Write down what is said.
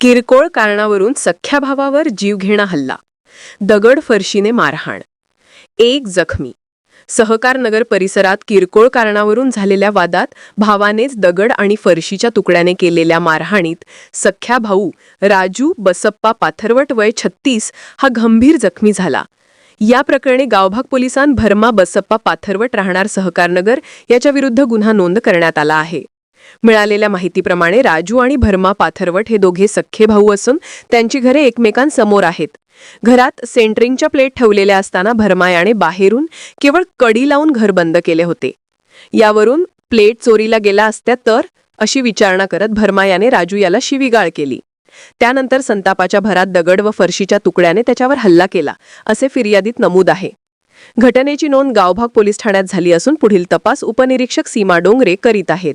किरकोळ कारणावरून सख्या भावावर जीवघेणा हल्ला. दगड फरशीने मारहाण. एक जखमी. सहकार नगर परिसरात किरकोळ कारणावरून झालेल्या वादात भावानेच दगड आणि फरशीच्या तुकड्याने केलेल्या मारहाणीत सख्या भाऊ राजू बसप्पा पाथरवट वय छत्तीस हा गंभीर जखमी झाला. या प्रकरणी गावभाग पोलिसांत भरमा बसप्पा पाथरवट राहणार सहकारनगर याच्या विरुद्ध गुन्हा नोंद करण्यात आला आहे. मिळालेल्या माहितीप्रमाणे राजू आणि भरमा पाथरवट हे दोघे सख्खे भाऊ असून त्यांची घरे एकमेकांसमोर आहेत. घरात सेंटरिंगच्या प्लेट ठेवलेल्या असताना भरमा याने बाहेरून केवळ कडी लावून घर बंद केले होते. यावरून प्लेट चोरीला गेला असत्या तर अशी विचारणा करत भरमा याने राजू याला शिवीगाळ केली. त्यानंतर संतापाच्या भरात दगड व फरशीच्या तुकड्याने त्याच्यावर हल्ला केला असे फिर्यादीत नमूद आहे. घटनेची नोंद गावभाग पोलीस ठाण्यात झाली असून पुढील तपास उपनिरीक्षक सीमा डोंगरे करीत आहेत.